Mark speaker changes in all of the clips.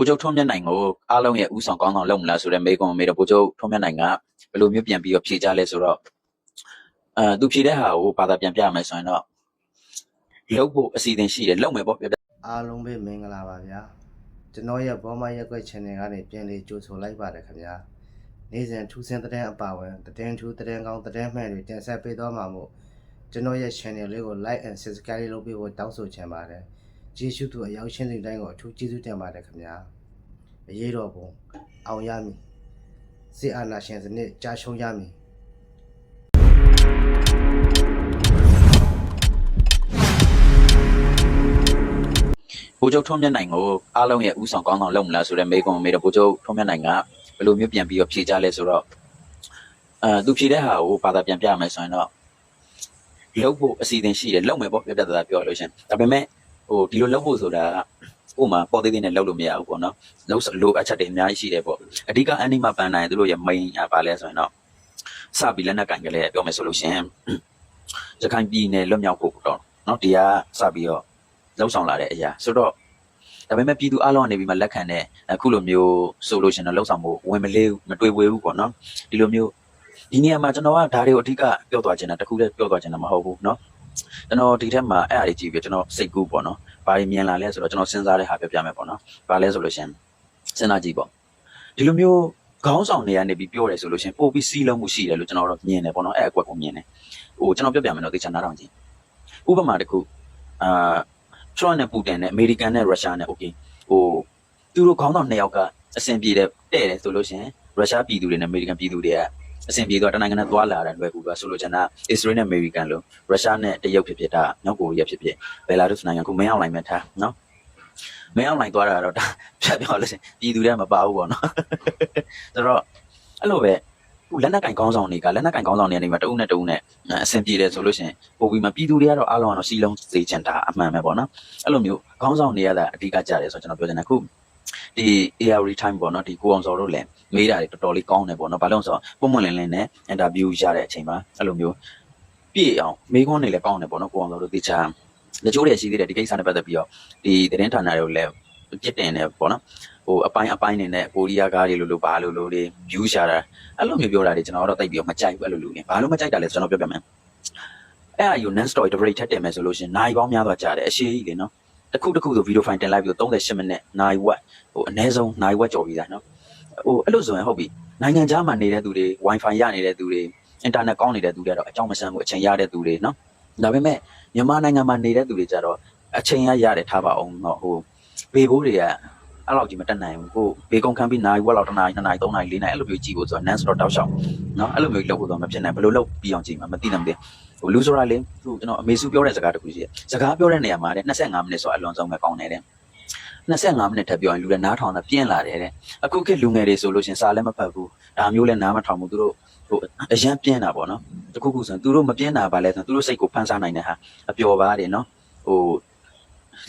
Speaker 1: ိုလ်ချုပ်ထွန်းမြတ်နိုင်ကိုအားလုံးရဲ့ဥဆောင်ကောင်းဆောင်လုပ်မလားဆိုတဲ့မေးခွန်းကိုမေးတော့ဗိုလ်ချုပ်ထွန်းမြတ်နိုင်ကဘယ်လိုမျိုးပြန်ပြီးတော့ဖြေကြလဲဆိုတော့အဲသူဖြေတဲ့ဟာကိုဘာသာပြန်ပြရမယ်ဆိုရင်တော့လုပ်ဖို့အစီအစဉ်ရှိတယ်လုပ်မယ်ပေါ့ပြပြ
Speaker 2: အားလုံးပဲမင်္ဂလာပါဗျာကျွန်တော်ရဲ့ဘောမရက်ွက် channel ကနေပြန်လေးကြိုဆိုလိုက်ပါတယ်ခင်ဗျာနေ့စဉ်ထူးဆန်းတဲ့အပါဝင်သတင်းထူးသတင်းကောင်းသတင်းမှန်တွေတင်ဆက်ပေးသွားမှာမို့ကျွန်တော်ရဲ့ channel လေးကို like and subscribe လုပ်ပေးဖို့တောင်းဆိုချင်ပါတယ် ကျေးဇူးသူအရောက်ရှင်းတဲ့တိုင်းကိုအထူးကျေးဇူးတင်ပါတယ်ခင်ဗျာအရေးတော်ပုံအောင်ရမည်စစ်အာဏာရှင်စနစ်ကြာရှုံးရမည်
Speaker 1: ဗိုလ်ချုပ်ထွန်းမြတ်နိုင်ကိုအားလုံးရဲ့ဥဆောင်ကောင်းဆောင်လုပ်မလားဆိုတဲ့မေးခွန်းကိုမေးတော့ဗိုလ်ချုပ်ထွန်းမြတ်နိုင်ကဘယ်လိုမျိုးပြန်ပြီးတော့ဖြေကြလဲဆိုတော့အဲသူဖြေတဲ့ဟာကိုဘာသာပြန်ပြရမယ်ဆိုရင်တော့လုပ်ဖို့အစီအစဉ်ရှိတယ်လုပ်မယ်ပေါ့ပြပြသားသားပြောလို့ရှရင်ဒါပေမဲ့ ဟိုဒီလိုလုပ်ဖို့ဆိုတာကဥမာပေါ်သေးသေးနဲ့လုပ်လို့မရဘူးပေါ့နော်လုပ်လို့အချက်တွေအများကြီးရှိတယ်ပေါ့အဓိကအန်နီမပန်နိုင်သူတို့ရဲ့ main อ่ะပါလဲဆိုရင်တော့စပြီးလက်နက်ကင်ကလေးပြောမယ်ဆိုလို့ရှရင်ရခိုင်ပြည်နယ်လွတ်မြောက်ဖို့တော့เนาะဒီကစပြီးတော့လှုပ်ဆောင်လာတဲ့အရာဆိုတော့ဒါပေမဲ့ပြည်သူအလုံးအနေပြီးမှလက်ခံတဲ့အခုလိုမျိုးဆိုလို့ရှရင်တော့လှုပ်ဆောင်မှုဝင်မလေးဘူးမတွေ့ဝေဘူးပေါ့နော်ဒီလိုမျိုးဒီနေရာမှာကျွန်တော်ကဒါတွေကိုအဓိကပြောသွားချင်တာတခုတည်းပြောသွားချင်တာမဟုတ်ဘူးเนาะ ကျွန်တော်ဒီထက်မှာအဲ့အရာတွေကြည့်ပြီးကျွန်တော်စိတ်ကူးပေါ့နော်ဘာတွေမြင်လာလဲဆိုတော့ကျွန်တော်စဉ်းစားတဲ့ဟာပြောပြမယ်ပေါ့နော်ဘာလဲဆိုလို့ရှရင်စဉ်းစားကြည့်ပေါ့ဒီလိုမျိုးခေါင်းဆောင်တွေကနေပြီးပြောတယ်ဆိုလို့ရှရင်ပို့ပြီးစီးလုံးမှုရှိတယ်လို့ကျွန်တော်တို့မြင်တယ်ပေါ့နော်အဲ့အကွက်ကိုမြင်တယ်ဟိုကျွန်တော်ပြောပြမယ်နော်သိချင်တာတော့ကြည့်ဥပမာတစ်ခုအာထရန့်နဲ့ပူတင်နဲ့အမေရိကန်နဲ့ရုရှားနဲ့โอเคဟိုသူတို့ခေါင်းဆောင်နှစ်ယောက်ကအဆင်ပြေတယ်တဲ့တယ်ဆိုလို့ရှရင်ရုရှားပြည်သူတွေနဲ့အမေရိကန်ပြည်သူတွေက အဆင်ပြေတော့တနိုင်ငံနဲ့သွားလာတယ်လွယ်ကူပါဆိုလို့ချင်တာအစ္စရေးနဲ့အမေရိကန်လို့ရုရှားနဲ့တရုတ်ဖြစ်ဖြစ်ဒါမြောက်ကိုရီးယားဖြစ်ဖြစ်ဘယ်လာရုစ်နိုင်ငံကိုမင်းအောင်နိုင်မဲ့ထားနော်မင်းအောင်နိုင်သွားတာတော့ဒါဖြတ်ပြောလို့ရှရင်ပြည်သူတွေကမပါဘူးပေါ့နော်ဆိုတော့အဲ့လိုပဲခုလက်နက်ကင်ကောင်းဆောင်တွေကလက်နက်ကင်ကောင်းဆောင်တွေကနေမှတအုပ်နဲ့တအုပ်နဲ့အဆင်ပြေတယ်ဆိုလို့ရှရင်ပို့ပြီးမှပြည်သူတွေကတော့အားလုံးကတော့စီလုံးစေချင်တာအမှန်ပဲပေါ့နော်အဲ့လိုမျိုးကောင်းဆောင်တွေရတာအဓိကကြတယ်ဆိုတော့ကျွန်တော်ပြောချင်တယ်ခု ဒီ AR time ပေါ့နော်ဒီကိုအောင်စောတို့လည်းမေးတာတွေတော်တော်လေးကောင်းတယ်ပေါ့နော်ဘာလို့လဲဆိုတော့ပုံမှန်လင်းလင်းနဲ့ interview ရတဲ့အချိန်မှာအဲ့လိုမျိုးပြည့်အောင်မေးခွန်းတွေလည်းကောင်းတယ်ပေါ့နော်ကိုအောင်စောတို့တေချာတချို့တွေရှိသေးတယ်ဒီကိစ္စနဲ့ပတ်သက်ပြီးတော့ဒီသတင်းဌာနတွေကိုလည်းပြစ်တင်တယ်ပေါ့နော်ဟိုအပိုင်းအပိုင်းနေနဲ့ကိုရီးယားကားတွေလို့လို့ဘာလို့လို့တွေ view ရှာတာအဲ့လိုမျိုးပြောတာတွေကျွန်တော်တော့တိတ်ပြီးတော့မကြိုက်ဘူးအဲ့လိုလူနေဘာလို့မကြိုက်တာလဲဆိုတော့ကျွန်တော်ပြောပြမယ်အဲ့အယူ non story တပရိတ်ထက်တင်မယ်ဆိုလို့ရှိရင်နိုင်ပေါင်းများစွာကြာတယ်အရှိကြီးလေနော် တစ်ခုတစ်ခုဆိုဗီဒီယိုဖိုင်တင်လိုက်ပြီးတော့38မိနစ်နိုင်ဝက်ဟိုအနည်းဆုံးနိုင်ဝက်ကြော်ပြီးသားနော်ဟိုအဲ့လိုဆိုရင်ဟုတ်ပြီနိုင်ငံခြားမှာနေတဲ့သူတွေ wifi ရနေတဲ့သူတွေ internet ကောင်းနေတဲ့သူတွေကတော့အကြောင်းမဆန်းဘူးအချိန်ရတဲ့သူတွေနော်ဒါပေမဲ့မြန်မာနိုင်ငံမှာနေတဲ့သူတွေကြတော့အချိန်ရရတယ်ထားပါအောင်တော့ဟိုဘေဘိုးတွေကအဲ့လောက်ကြီးမတက်နိုင်ဘူးကိုဘေကုံခံပြီးနိုင်ဝက်လောက်တစ်နာရီနှစ်နာရီသုံးနာရီလေးနာရီအဲ့လိုမျိုးကြည့်ဖို့ဆိုတော့ non stop တောက်လျှောက်နော်အဲ့လိုမျိုးလုပ်ဖို့တော့မဖြစ်နိုင်ဘယ်လိုလုပ်ပြီးအောင်ကြည့်မှာမသိနိုင်ဘူး ဟိုလူဆိုတာလေသူကျွန်တော်အမေစုပြောတဲ့စကားတစ်ခုရှိတယ်စကားပြောတဲ့နေရာမှာတဲ့25မိနစ်ဆိုအလွန်ဆုံးပဲကောင်းတယ်တဲ့25မိနစ်ထပ်ပြောရင်လူလည်းနားထောင်တာပြင်းလာတယ်တဲ့အခုခေတ်လူငယ်တွေဆိုလို့ရှင်စာလည်းမဖတ်ဘူးဒါမျိုးလည်းနားမထောင်ဘူးသူတို့ဟိုအရန်ပြင်းတာပေါ့နော်တခုခုဆိုရင်သူတို့မပြင်းတာပါလဲဆိုရင်သူတို့စိတ်ကိုဖန်ဆားနိုင်တဲ့ဟာအပျော်ပါတယ်နော်ဟို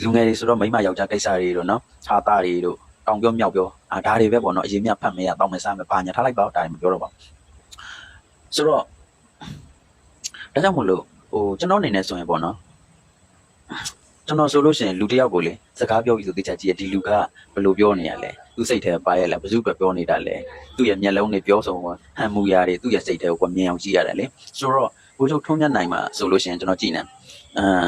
Speaker 1: လူငယ်တွေဆိုတော့မိမယောက်ျားကိစ္စတွေတို့နော်ခြားသားတွေတို့တောင်ပြောမြောက်ပြောအာဒါတွေပဲပေါ့နော်အရင်မြဖတ်မရတောင်းမစားမပါညာထားလိုက်ပါဒါတွေမပြောတော့ပါဘူးဆိုတော့ ဒါကြောင့်မလို့ဟိုကျွန်တော်အနေနဲ့ဆိုရင်ပေါ့နော်ကျွန်တော်ဆိုလို့ရှိရင်လူတစ်ယောက်ကိုလေစကားပြောပြီးဆိုသိချာကြည့်ရဒီလူကဘယ်လိုပြောနေရလဲသူစိတ်ထဲပါရလားဘယ်သူကပြောနေတာလဲသူ့ရဲ့မျက်လုံးတွေပြောဆုံးဟန်မူရာတွေသူ့ရဲ့စိတ်ထဲကိုမြင်အောင်ကြည့်ရတယ်လေဆိုတော့ဘိုးချုပ်ထုံးမြတ်နိုင်မှာဆိုလို့ရှိရင်ကျွန်တော်ကြည့်နေအာ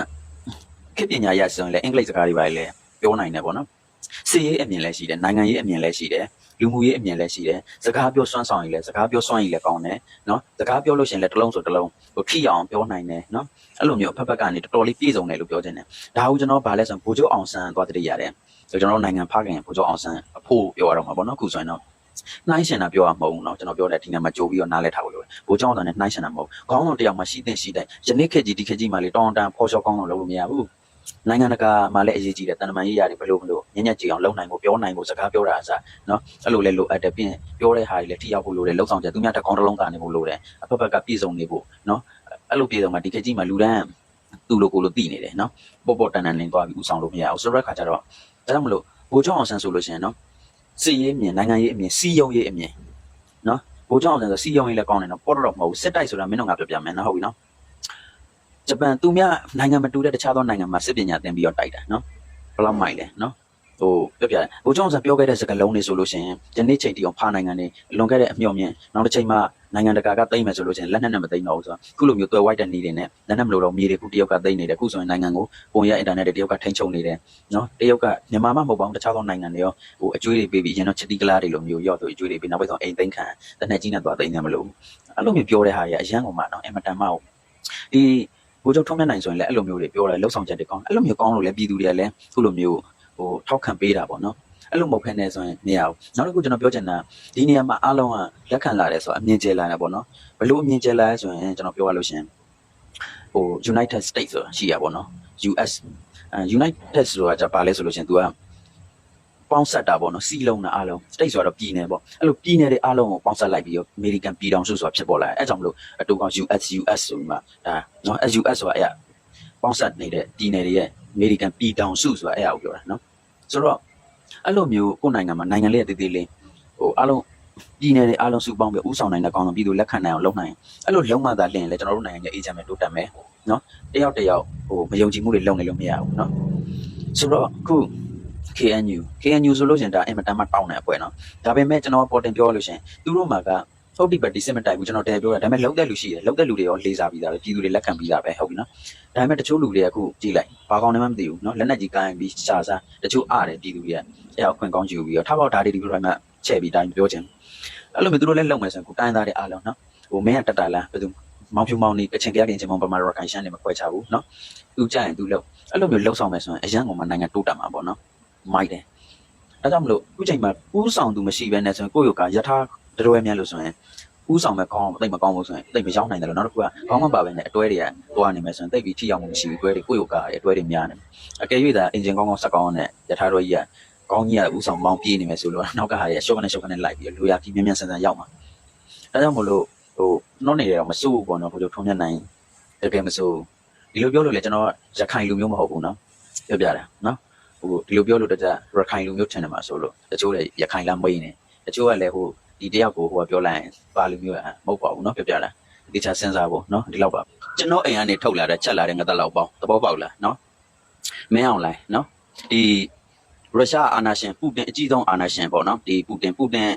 Speaker 1: ခေတ်ပညာရဆိုရင်လည်းအင်္ဂလိပ်စကားတွေပါလေပြောနိုင်တယ်ပေါ့နော် စီရေးအမြင်လည်းရှိတယ်နိုင်ငံရေးအမြင်လည်းရှိတယ်လူမှုရေးအမြင်လည်းရှိတယ်စကားပြောစွမ်းဆောင်ရည်လည်းစကားပြောစွမ်းရည်လည်းကောင်းတယ်နော်စကားပြောလို့ရှိရင်လည်းတစ်လုံးဆိုတစ်လုံးဟိုထိအောင်ပြောနိုင်တယ်နော်အဲ့လိုမျိုးအဖက်ဖက်ကနေတော်တော်လေးပြည့်စုံတယ်လို့ပြောချင်တယ်ဒါကိုကျွန်တော်ဗာလဲဆိုရင်ဘိုးချုပ်အောင်ဆန်းသွားတည်ရတယ်ဆိုကျွန်တော်နိုင်ငံဖခင်ဘိုးချုပ်အောင်ဆန်းအဖို့ပြောရတော့မှာပေါ့နော်ခုဆိုရင်တော့နှိုင်းရှင်တာပြောရမဟုတ်ဘူးเนาะကျွန်တော်ပြောတဲ့ဒီနေ့မှာကြိုးပြီးတော့နားလဲထားဖို့လိုတယ်ဘိုးကျောင်းတော်နဲ့နှိုင်းရှင်တာမဟုတ်ခေါင်းဆောင်တစ်ယောက်မှရှိတဲ့ရှိတဲ့ယနေ့ခေတ်ကြီးဒီခေတ်ကြီးမှာလေတောင်းတန်ဖော်ရှော့ကောင်းအောင်လုပ်လို့မရဘူး နိုင်ငံတကာမှာလည်းအရေးကြီးတယ်တန်တမာရေးရာတွေဘယ်လိုမလို့ညံ့ညက်ကြည်အောင်လုပ်နိုင်ဖို့ပြောနိုင်ဖို့စကားပြောတာအစားနော်အဲ့လိုလဲလိုအပ်တယ်ပြင်ပြောတဲ့ဟာတွေလည်းထိရောက်ဖို့လိုတယ်လှုပ်ဆောင်ချက်သူများတစ်ကောင်တစ်လုံးကနေဖို့လိုတယ်အဖက်ဖက်ကပြည်စုံနေဖို့နော်အဲ့လိုပြည်စုံမှာဒီခေတ်ကြီးမှာလူတန်းသူ့လိုကိုလိုသိနေတယ်နော်ပေါ့ပေါ့တန်တန်လင်းသွားပြီးဥဆောင်လို့မရဘူးဆိုတော့ခါကျတော့ဒါကြောင့်မလို့ဘိုးချောင်းအောင်ဆန်းဆိုလို့ရှိရင်နော်စီရေးအမြင်နိုင်ငံရေးအမြင်စီယုံရေးအမြင်နော်ဘိုးချောင်းအောင်ဆန်းဆိုစီယုံရေးလည်းကောင်းတယ်နော်ပေါ့တော့မဟုတ်ဘူးစစ်တိုက်ဆိုတာမင်းတို့ငါပြောပြမယ်နော်ဟုတ်ပြီနော် ဂျပန်သူများနိုင်ငံမတူတဲ့တခြားသောနိုင်ငံမှာစစ်ပညာသင်ပြီးတော့တိုက်တာနော်ဘယ်လောက်မိုက်လဲနော်ဟဟိုပြပြဘိုးကျောင်းဆန်ပြောခဲ့တဲ့စကားလုံးတွေဆိုလို့ရှိရင်ဒီနေ့ချိန်တီအောင်ဖားနိုင်ငံတွေလွန်ခဲ့တဲ့အမျှော်မြင်နောက်တစ်ချိန်မှာနိုင်ငံတကာကသိမ့်မယ်ဆိုလို့ရှိရင်လက်နက်နဲ့မသိမ့်တော့ဘူးဆိုတော့ခုလိုမျိုးတွယ်ဝိုက်တဲ့နေတွေနဲ့လက်နက်မလို့တော့မြေတွေခုတရုတ်ကသိမ့်နေတယ်ခုဆိုရင်နိုင်ငံကိုပုံရအင်တာနက်တွေတရုတ်ကထိန်းချုပ်နေတယ်နော်တရုတ်ကမြန်မာမှမဟုတ်ပါဘူးတခြားသောနိုင်ငံတွေရောဟိုအကျွေးတွေပေးပြီးရင်တော့ချစ်တီကလာတွေလိုမျိုးရော့သူအကျွေးတွေပေးနောက်ပိုင်းဆုံးအိမ်သိမ်းခံတနက်ကြီးနဲ့သွားသိမ့်နေမလို့အဲ့လိုမျိုးပြောတဲ့ဟာကြီးအရန်ကုန်မှာနော်အင်မတန်မှဟုတ်ဒီ ဘိုးချုပ်ထုံးမြတ်နိုင်ဆိုရင်လည်းအဲ့လိုမျိုးတွေပြောတယ်လှုပ်ဆောင်ချက်တွေကောင်းအဲ့လိုမျိုးကောင်းလို့လည်းပြည်သူတွေကလည်းခုလိုမျိုးဟိုထောက်ခံပေးတာပေါ့နော် အဲ့လိုမဟုတ်ဖ ೇನೆ ဆိုရင်မရဘူးနောက်တစ်ခုကျွန်တော်ပြောချင်တာဒီနေရာမှာအားလုံးကလက်ခံလာတယ်ဆိုတော့အမြင်ကျလာတယ်ပေါ့နော်ဘယ်လိုအမြင်ကျလာလဲဆိုရင်ကျွန်တော်ပြောရလို့ရှရင်ဟို United States ဆိုတာရှိရပါတော့ US အဲ United ဆိုတာじゃပါလဲဆိုလို့ရှရင် तू က ပေါင်းဆက်တာပေါ့နော်စီလုံးတာအားလုံး state ဆိုတော့ပြည်နယ်ပေါ့အဲ့လိုပြည်နယ်တွေအားလုံးကိုပေါင်းဆက်လိုက်ပြီးတော့ American ပြည်ထောင်စုဆိုတာဖြစ်ပေါ်လာတယ်အဲ့ကြောင့်မလို့အတူကောင် US US ဆိုပြီးမှဒါနော် US ဆိုတာအဲ့ပေါင်းဆက်နေတဲ့ပြည်နယ်တွေရဲ့ American ပြည်ထောင်စုဆိုတာအဲ့အကိုပြောတာနော်ဆိုတော့အဲ့လိုမျိုးကိုယ့်နိုင်ငံမှာနိုင်ငံလေးရတည်တည်လေးဟိုအားလုံးပြည်နယ်တွေအားလုံးစုပေါင်းပြီးဥဆောင်နိုင်တဲ့ကောင်းဆုံးပြည်သူလက်ခံနိုင်အောင်လုပ်နိုင်အဲ့လိုလုံးမသာလင်းလဲကျွန်တော်တို့နိုင်ငံရဲ့အေဂျင့်ပဲတိုးတက်မယ်နော်တယောက်တယောက်ဟိုမယုံကြည်မှုတွေလုပ်နေလို့မရဘူးနော်ဆိုတော့အခု KNU KNU ဆိုလို့ရှရင်ဒါအင်မတန်မှတောင်းတဲ့အပွဲနော်ဒါပေမဲ့ကျွန်တော်ပေါ်တင်ပြောလို့ရှရင်သူတို့မှာကဟုတ်ဒီပါဒီစစ်မတိုင်ဘူးကျွန်တော်တဲပြောတာဒါပေမဲ့လုံးတဲ့လူရှိတယ်လုံးတဲ့လူတွေရောလေးစားပြီးသားပဲပြည်သူတွေလက်ခံပြီးသားပဲဟုတ်ပြီနော်ဒါပေမဲ့တချို့လူတွေကအခုကြည့်လိုက်ဘာကောင်းနေမှမသိဘူးနော်လက်နက်ကြီးကိုင်းပြီးရှာစားတချို့အားတယ်ပြည်သူတွေကအဲ့အခွင့်ကောင်းယူပြီးတော့ထားပေါက်ဓာတ်တွေဒီလိုတိုင်းမှာချဲ့ပြီးတိုင်းပြောချင်အဲ့လိုမျိုးသူတို့လည်းလုံမယ်ဆိုရင်ကိုတိုင်းသားတွေအားလုံးနော်ဟိုမင်းကတက်တာလားဘယ်သူမောင်ဖြူမောင်နေကချင်ကြရခင်ချင်မောင်ပမာရခိုင်ရှမ်းနေမခွဲချဘူးနော်သူကြရင်သူလုံအဲ့လိုမျိုးလှုပ်ဆောင်မယ်ဆိုရင်အရန်ကောင်မှနိုင်ငံတိုးတက်မှာပေါ့နော် မိုက်တယ်ဒါကြောင့်မလို့အခုချိန်မှာဥဆောင်သူမရှိဘဲနဲ့ဆိုရင်ကိုယ့်ယောကယထာတရွဲမြတ်လို့ဆိုရင်ဥဆောင်မဲ့ကောင်းတိတ်မကောင်းဘူးဆိုရင်တိတ်မရောက်နိုင်တယ်လို့နောက်တစ်ခုကကောင်းမပါပဲနဲ့အတွဲတွေကတွားနေမယ်ဆိုရင်တိတ်ပြီးထိရောက်မှုမရှိဘူးအတွဲတွေကိုယ့်ယောကရဲ့အတွဲတွေများနေအကယ်၍သာအင်ဂျင်ကောင်းကောင်းစက်ကောင်းနဲ့ယထာတော်ကြီးကကောင်းကြီးကဥဆောင်ပေါင်းပြေးနေမယ်ဆိုလို့နောက်ကဟာရရှော့ကနေရှော့ကနေလိုက်ပြီးလူရပြီးမြန်မြန်ဆန်ဆန်ရောက်မှာဒါကြောင့်မလို့ဟိုနှောနေတယ်တော့မစိုးဘူးပေါ့နော်ဟိုလိုထုံးမြတ်နိုင်တကယ်မစိုးဒီလိုပြောလို့လေကျွန်တော်ရခိုင်လူမျိုးမဟုတ်ဘူးနော်ပြောပြတယ်နော် ဟိုဒီလိုပြောလို့တကြရခိုင်လူမျိုးထင်တယ်မှာဆိုလို့တချို့လည်းရခိုင်လားမေးနေတချို့ကလည်းဟိုဒီတယောက်ကိုဟိုကပြောလိုက်ရင်ပါလူမျိုးอ่ะမဟုတ်ပါဘူးနော်ပြောပြတယ်ဒီချာစဉ်းစားဖို့နော်ဒီလောက်ပါကျွန်တော်အိမ်ကနေထုတ်လာတဲ့ချက်လာတဲ့ငါတက်လောက်ပေါင်းသဘောပေါက်လားနော်မင်းအောင်လိုက်နော်ဒီရုရှားအာဏာရှင်ပူတင်အကြီးဆုံးအာဏာရှင်ပေါ့နော်ဒီပူတင်ပူတင်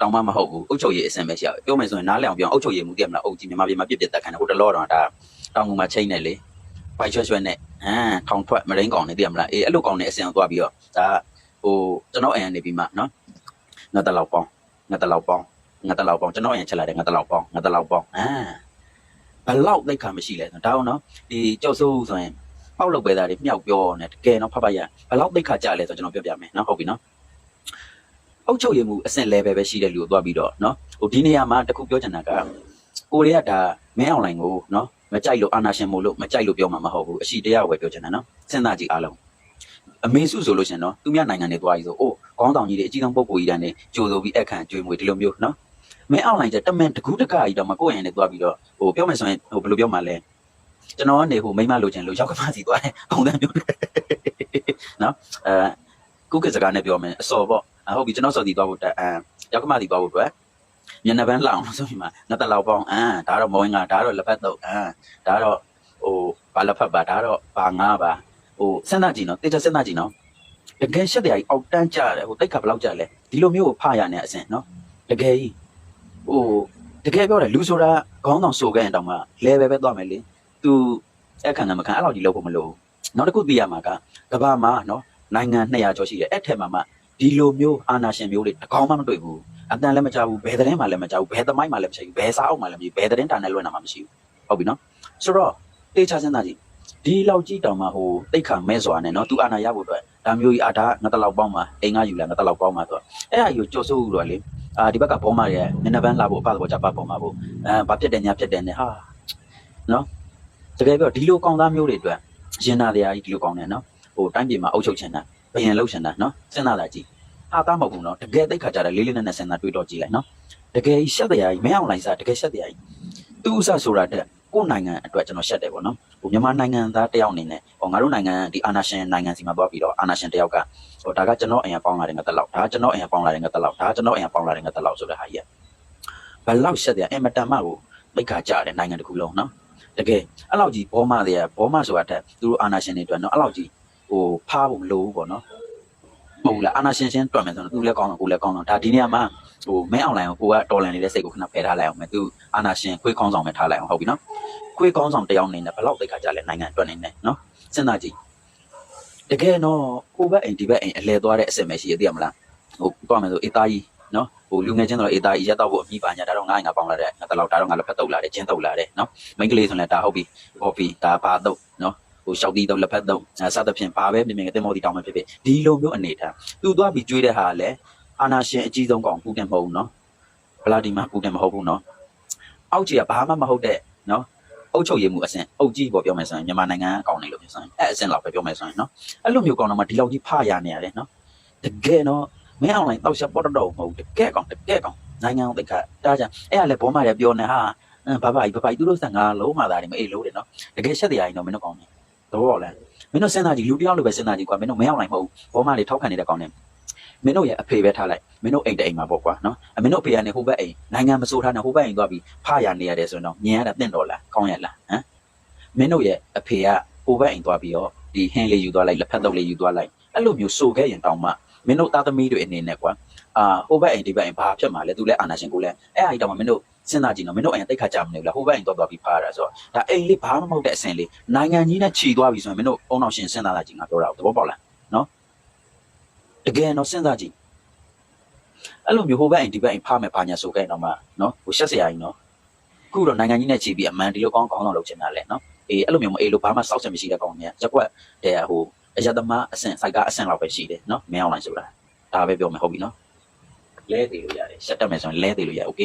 Speaker 1: တောင်မှမဟုတ်ဘူးအုပ်ချုပ်ရေးအဆင့်ပဲရှိရပြောမယ်ဆိုရင်နားလည်အောင်ပြောအုပ်ချုပ်ရေးမှုတည်မလားအုပ်ကြီးမြန်မာပြည်မှာပြစ်ပြစ်တက်ခံတယ်ဟိုတလောတော့ဒါတောင်ငူမှာချိန်နေလေ ပိုက်ရွှဲရွှဲနဲ့ဟမ်ထောင်ထွက်မရင်းကောင်နေတည်မလားအေးအဲ့လိုကောင်နေအဆင့်အောင်သွားပြီးတော့ဒါဟိုကျွန်တော်အရင်နေပြီးမှနော်ငါတလောက်ပေါင်းငါတလောက်ပေါင်းငါတလောက်ပေါင်းကျွန်တော်အရင်ချက်လာတယ်ငါတလောက်ပေါင်းငါတလောက်ပေါင်းဟမ်ဘလောက်သိခါမရှိလဲဒါအောင်နော်ဒီကြောက်စိုးဆိုရင်ပေါက်လောက်ပဲသားတွေမြောက်ပြောနေတကယ်တော့ဖတ်ဖတ်ရဘယ်လောက်သိခါကြလဲဆိုတော့ကျွန်တော်ပြောပြမယ်နော်ဟုတ်ပြီနော်အုတ်ချုပ်ရမှုအဆင့် level ပဲရှိတဲ့လူကိုသွားပြီးတော့နော်ဟိုဒီနေရာမှာတခုပြောချင်တာက ကိုရီးယားဒါမင်းအွန်လိုင်းကိုနော်မကြိုက်လို့အာနာရှင်မို့လို့မကြိုက်လို့ပြောမှာမဟုတ်ဘူးအရှိတရားကိုပဲပြောချင်တာနော်စဉ်းစားကြည့်အားလုံးအမေစုဆိုလို့ရှင်နော်သူများနိုင်ငံတွေသွားပြီးဆိုအိုးခေါင်းဆောင်ကြီးတွေအကြီးဆုံးပုဂ္ဂိုလ်ကြီးတန်းနေကြိုဆိုပြီးအခန့်ကြွေးမွေဒီလိုမျိုးနော်မင်းအွန်လိုင်းကျတမန်တကူးတကကြီးတော့မကိုယ့်ရင်နဲ့သွားပြီးတော့ဟိုပြောမယ်ဆိုရင်ဟိုဘယ်လိုပြောမှလဲကျွန်တော်ကနေဟိုမိမလိုချင်လို့ရောက်ကမစီသွားတယ်ပုံစံမျိုးနော်အဲကုကစကားနဲ့ပြောမယ်အစော်ပေါ့အဟုတ်ပြီကျွန်တော်စော်တီသွားဖို့တက်အဲရောက်ကမစီသွားဖို့အတွက် မျက်နှာပန်းလောင်လို့ဆိုပြီးမှငါတလောက်ပေါင်းအာဒါတော့မဝင်ကဒါတော့လက်ဖက်တော့အာဒါတော့ဟိုဘာလက်ဖက်ပါဒါတော့ဘာငါပါဟိုစဉ်းစားကြည့်နော်တေချာစဉ်းစားကြည့်နော်တကယ်ရှက်တရားကြီးအောက်တန်းကြတယ်ဟိုတိတ်ခါဘယ်လောက်ကြလဲဒီလိုမျိုးကိုဖရနေအစင်နော်တကယ်ကြီးဟိုတကယ်ပြောတယ်လူဆိုတာခေါင်းဆောင်ဆိုခဲ့ရင်တောင်မှလဲပဲပဲသွားမယ်လေသူအခန့်ကမခံအဲ့လိုကြီးလုပ်ဖို့မလိုဘူးနောက်တစ်ခုသိရမှာကကဘာမှာနော်နိုင်ငံ200ကျော်ရှိတယ်အဲ့ထက်မှာမှဒီလိုမျိုးအာနာရှင်မျိုးတွေတကောင်မှမတွေ့ဘူး အတန်လည်းမကြဘူးဘယ်သတင်းမှလည်းမကြဘူးဘယ်သမိုင်းမှလည်းမရှိဘူးဘယ်စာအုပ်မှလည်းမရှိဘူးဘယ်သတင်းတာနဲ့လွှင့်တာမှမရှိဘူးဟုတ်ပြီနော်ဆိုတော့တေချာစဉ်းစားကြည့်ဒီလောက်ကြီးတောင်မှဟိုတိတ်ခါမဲစွာနဲ့နော်သူအာနာရဖို့အတွက်ဒါမျိုးကြီးအာဒါငါတလောက်ပေါင်းမှာအိမ်ကယူလာငါတလောက်ပေါင်းမှာဆိုတော့အဲ့အယူကြော်စိုးဦးတော့လေအာဒီဘက်ကဘောမရဲ့နည်းနည်းပန်းလာဖို့အဖသဘောကြပါပေါ်မှာဖို့အဲဘာဖြစ်တယ်ညာဖြစ်တယ်နဲ့ဟာနော်တကယ်ပြောဒီလိုကောင်းသားမျိုးတွေအတွက်ရင်နာတရားကြီးဒီလိုကောင်းတယ်နော်ဟိုတိုင်းပြည်မှာအုပ်ချုပ်ချင်တာဘယံလှုပ်ချင်တာနော်စဉ်းစားတာကြည့် ဟာသားမဟုတ်ဘူးနော်တကယ်သိခါကြတယ်လေးလေးနက်နက်စဉ်းစားတွေးတော့ကြည့်လိုက်နော်တကယ်ရှက်တရားကြီးမင်းအောင်လိုင်းစားတကယ်ရှက်တရားကြီးသူ့ဥစားဆိုတာတက်ကိုယ်နိုင်ငံအတွက်ကျွန်တော်ရှက်တယ်ပေါ့နော်ဟိုမြန်မာနိုင်ငံသားတယောက်အနေနဲ့ဟောငါတို့နိုင်ငံဒီအာနာရှင်နိုင်ငံစီမှာသွားပြီးတော့အာနာရှင်တယောက်ကဟိုဒါကကျွန်တော်အရင်ပေါင်းလာတဲ့ငါတက်လောက်ဒါကကျွန်တော်အရင်ပေါင်းလာတဲ့ငါတက်လောက်ဒါကကျွန်တော်အရင်ပေါင်းလာတဲ့ငါတက်လောက်ဆိုတဲ့ဟာကြီးဘယ်လောက်ရှက်တရားအင်မတန်မှကိုသိခါကြတယ်နိုင်ငံတစ်ခုလုံးနော်တကယ်အဲ့လောက်ကြီးဘောမတွေကဘောမဆိုတာတက်သူတို့အာနာရှင်တွေအတွက်နော်အဲ့လောက်ကြီးဟိုဖားဖို့မလိုဘူးပေါ့နော်မ ဟုတ်ဘူးလားအာနာရှင်ရှင်တွက်မယ်ဆိုတော့သူလည်းကောင်းတော့ကိုလည်းကောင်းတော့ဒါဒီနေရာမှာဟိုမဲအွန်လိုင်းကိုကိုကတော်လန်နေတဲ့စိတ်ကိုခဏဖယ်ထားလိုက်အောင်မယ်သူအာနာရှင်ခွေးကောင်းဆောင်ပဲထားလိုက်အောင်ဟုတ်ပြီနော်ခွေးကောင်းဆောင်တယောက်နေနဲ့ဘယ်လောက်တိတ်ခါကြလဲနိုင်ငံအတွက်နေနဲ့နော်စဉ်းစားကြည့်တကယ်တော့ကိုဘက်အိမ်ဒီဘက်အိမ်အလဲသွားတဲ့အစင်ပဲရှိရသိရမလားဟိုတွက်မယ်ဆိုအေးသားကြီးနော်ဟိုလူငယ်ချင်းတော့အေးသားကြီးရက်တော့ဖို့အမိပါညာဒါတော့ငါ့ငါပေါင်းလာတဲ့ငါတလောက်ဒါတော့ငါလက်ဖက်တုပ်လာတယ်ချင်းတုပ်လာတယ်နော်မိန်းကလေးဆိုလည်းဒါဟုတ်ပြီကော်ဖီဒါပါတော့နော် ဟိုရှောက်တီးတော့လက်ဖက်တော့အဲစသဖြင့်ဘာပဲမြင်မြင်တင်မော်တီတောင်းမှဖြစ်ဖြစ်ဒီလိုမျိုးအနေထားသူသွားပြီးကြွေးတဲ့ဟာကလည်းအာနာရှင်အကြီးဆုံးကောင်ပူတင်မဟုတ်ဘူးနော်ဗလာဒီမာပူတင်မဟုတ်ဘူးနော်အောက်ကြီးကဘာမှမဟုတ်တဲ့နော်အုတ်ချုပ်ရည်မှုအဆင့်အုတ်ကြီးပေါ်ပြောမယ်ဆိုရင်မြန်မာနိုင်ငံကောင်းနေလို့ပြောဆိုရင်အဲ့အဆင့်လောက်ပဲပြောမယ်ဆိုရင်နော်အဲ့လိုမျိုးကောင်းတော့မှဒီလောက်ကြီးဖရနေရတယ်နော်တကယ်တော့မင်းအွန်လိုင်းတောက်ချက်ပေါ်တော့မဟုတ်တကယ်ကောင်းတကယ်ကောင်းနိုင်ငံအောင်တိတ်ခါတားကြအဲ့ကလည်းဘောမရပြောနေဟာဘာဘာကြီးဘာဘာကြီးသူတို့ဆန်ကလုံးမသားတယ်မအေးလို့တယ်နော်တကယ်ရှက်တရားကြီးတော့မင်းတို့ကောင်းတယ် တော့လဲမင်းတို့စဉ်းစားကြည့်လူတစ်ယောက်လိုပဲစဉ်းစားကြည့်ကွာမင်းတို့မရောက်နိုင်မဟုတ်ဘူးဘောမလေးထောက်ခံနေတဲ့ကောင်းနေမင်းတို့ရဲ့အဖေပဲထားလိုက်မင်းတို့အိမ်တအိမ်မှာပေါ့ကွာနော်အမင်းတို့အဖေကနေဟိုဘက်အိမ်နိုင်ငံမစိုးထားနဲ့ဟိုဘက်အိမ်သွားပြီးဖရနေရတယ်ဆိုရင်တော့ညင်ရတာတင့်တော်လားကောင်းရလားဟမ်မင်းတို့ရဲ့အဖေကဟိုဘက်အိမ်သွားပြီးတော့ဒီဟင်းလေးယူသွားလိုက်လက်ဖက်တုပ်လေးယူသွားလိုက်အဲ့လိုမျိုးစိုးခဲ့ရင်တောင်မှမင်းတို့သားသမီးတွေအနေနဲ့ကွာ အာဟိုဘက်အိမ်ဒီဘက်အိမ်ဘာဖြစ်မှာလဲသူလဲအာနာရှင်ကိုလဲအဲ့အရာကြီးတောင်မှမင်းတို့စဉ်းစားကြည့်နော်မင်းတို့အိမ်တိတ်ခါကြမနေဘူးလားဟိုဘက်အိမ်သွားသွားပြီးဖားရတာဆိုတော့ဒါအိမ်လေးဘာမှမဟုတ်တဲ့အဆင်လေးနိုင်ငံကြီးနဲ့ခြီသွားပြီဆိုရင်မင်းတို့အုံအောင်ရှင်စဉ်းစားလာကြည့်ငါပြောတာသဘောပေါက်လားနော်တကယ်တော့စဉ်းစားကြည့်အဲ့လိုမျိုးဟိုဘက်အိမ်ဒီဘက်အိမ်ဖားမယ်ဘာညာဆိုခဲ့တော့မှနော်ဟိုရှက်စရာကြီးနော်ခုတော့နိုင်ငံကြီးနဲ့ခြီပြီးအမှန်ဒီလိုကောင်းကောင်းတော့လုပ်ချင်တာလဲနော်အေးအဲ့လိုမျိုးမအေးလို့ဘာမှစောက်ချင်မရှိတဲ့ကောင်တွေကရက်ကွက်တဲ့ဟိုအရသမားအဆင့်စိုက်ကအဆင့်လောက်ပဲရှိတယ်နော်မင်းအောင်လိုက်ဆိုတာဒါပဲပြောမယ်ဟုတ်ပြီနော် လဲသေးလို့ရတယ်ရှက်တက်မယ်ဆိုရင်လဲသေးလို့ရโอเค